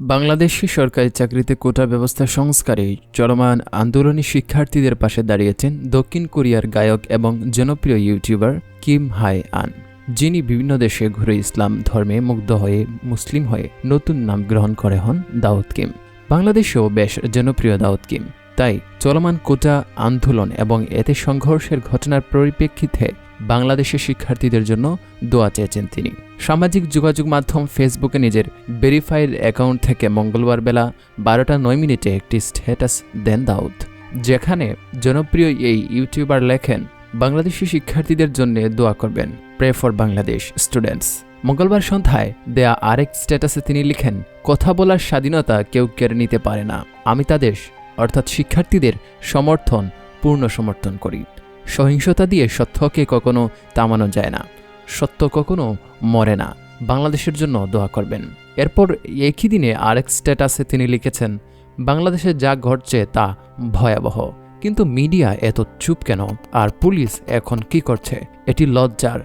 বাংলাদেশি সরকারি চাকরিতে কোটা ব্যবস্থা সংস্কারে চলমান আন্দোলনী শিক্ষার্থীদের পাশে দাঁড়িয়েছেন দক্ষিণ কোরিয়ার গায়ক এবং জনপ্রিয় ইউটিউবার কিম হাই আন, যিনি বিভিন্ন দেশে ঘুরে ইসলাম ধর্মে মুগ্ধ হয়ে মুসলিম হয়ে নতুন নাম গ্রহণ করে হন দাউদ কিম। বাংলাদেশেও বেশ জনপ্রিয় দাউদ কিম। তাই চলমান কোটা আন্দোলন এবং এতে সংঘর্ষের ঘটনার পরিপ্রেক্ষিতে বাংলাদেশের শিক্ষার্থীদের জন্য দোয়া চেয়েছেন তিনি। সামাজিক যোগাযোগ মাধ্যম ফেসবুকে নিজের ভেরিফাইড অ্যাকাউন্ট থেকে মঙ্গলবার বেলা বারোটা নয় মিনিটে একটি স্ট্যাটাস দেন দাউদ, যেখানে জনপ্রিয় এই ইউটিউবার লেখেন, বাংলাদেশি শিক্ষার্থীদের জন্য দোয়া করবেন প্রে ফর বাংলাদেশ স্টুডেন্টস মঙ্গলবার সন্ধ্যায় দেয়া আরেক স্ট্যাটাসে তিনি লিখেন, কথা বলার স্বাধীনতা কেউ কেড়ে নিতে পারে না। আমি তাদের, অর্থাৎ শিক্ষার্থীদের, সমর্থন, পূর্ণ সমর্থন করি। সহিংসতা দিয়ে সত্যকে কখনো থামানো যায় না, সত্য কখনো মরে না। বাংলাদেশের জন্য দোয়া করবেন। এরপর একই দিনে আরেক স্ট্যাটাসে তিনি লিখেছেন, বাংলাদেশে যা ঘটছে তা ভয়াবহ। কিন্তু মিডিয়া এত চুপ কেন? আর পুলিশ এখন কি করছে? এটি লজ্জার।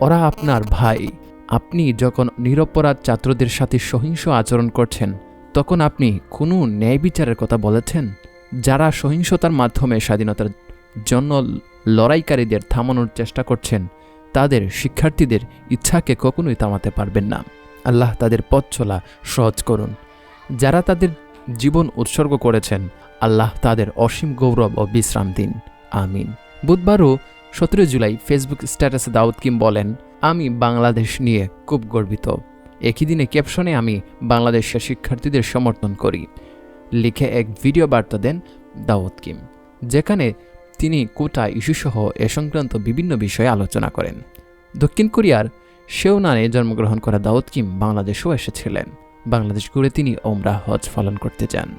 ওরা আপনার ভাই। আপনি যখন নিরপরাধ ছাত্রদের সাথে সহিংস আচরণ করছেন, তখন আপনি কোনো ন্যায় বিচারের কথা বলেছেন? যারা সহিংসতার মাধ্যমে স্বাধীনতার জন্য লড়াইকারীদের থামানোর চেষ্টা করছেন। তাদের শিক্ষার্থীদের ইচ্ছাকে কখনোই থামাতে পারবেন না। আল্লাহ তাদের পথ চলা সহজ করুন। যারা তাদের জীবন উৎসর্গ করেছেন, আল্লাহ তাদের অসীম গৌরব ও বিশ্রাম দিন। আমিন। বুধবারও সতেরো জুলাই ফেসবুক স্ট্যাটাসে দাউদ কিম বলেন, আমি বাংলাদেশ নিয়ে খুব গর্বিত। একই দিনে ক্যাপশনে আমি বাংলাদেশের শিক্ষার্থীদের সমর্থন করি। লিখে এক ভিডিও বার্তা দেন দাউদ কিম, যেখানে তিনি কোটা ইস্যুসহ এ সংক্রান্ত বিভিন্ন বিষয়ে আলোচনা করেন। দক্ষিণ কোরিয়ার সেওনানে জন্মগ্রহণ করা দাউদ কিম বাংলাদেশেও এসেছিলেন। বাংলাদেশ ঘুরে তিনি ওমরা হজ পালন করতে যান।